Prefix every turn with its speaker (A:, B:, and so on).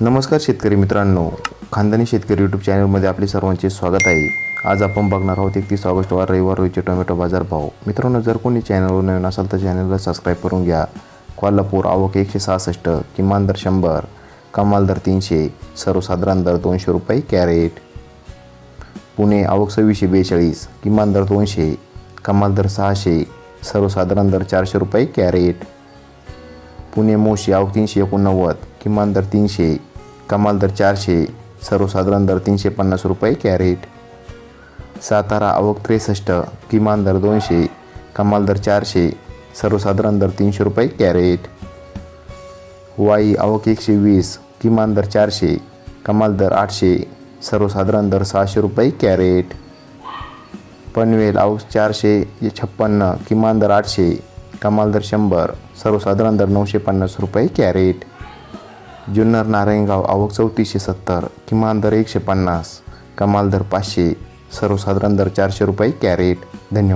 A: नमस्कार शेतकरी मित्रांनो. खानदानी शेतकरी यूट्यूब चॅनलमध्ये आपले सर्वांचे स्वागत आहे. आज आपण बघणार आहोत एकतीस ऑगस्ट वार रविवार रोजचे टोमॅटो बाजारभाव मित्रांनो जर कोणी चॅनलवर नवीन असाल तर चॅनलला सबस्क्राईब करून घ्या. कोल्हापूर आवक एकशे सहासष्ट किमान दर शंभर कमाल दर तीनशे सर्वसाधारण दर दोनशे रुपये कॅरेट. पुणे आवक सव्वीसशे बेचाळीस किमान दर दोनशे कमाल दर सहाशे सर्वसाधारण दर चारशे रुपये कॅरेट. पुणे मोशी आवक तीनशे एकोणनव्वद किमान दर तीनशे कमाल दर चारशे सर्वसाधारण दर तीनशे पन्नास रुपये कॅरेट. सातारा आवक त्रेसष्ट किमान दर दोनशे कमाल दर चारशे सर्वसाधारण दर तीनशे रुपये कॅरेट. वाई आवक एकशे वीस किमान दर चारशे कमाल दर आठशे सर्वसाधारण दर सहाशे रुपये कॅरेट. पनवेल आवक चारशे छप्पन्न किमान दर आठशे कमाल दर शंभर सर्वसाधारण दर नऊशे पन्नास रुपये कॅरेट. जुन्नर नारायणगाव आवक चौतीसशे सत्तर किमान दर एकशे पन्नास कमाल दर पाचशे सर्वसाधारण दर चारशे रुपये कॅरेट. धन्यवाद.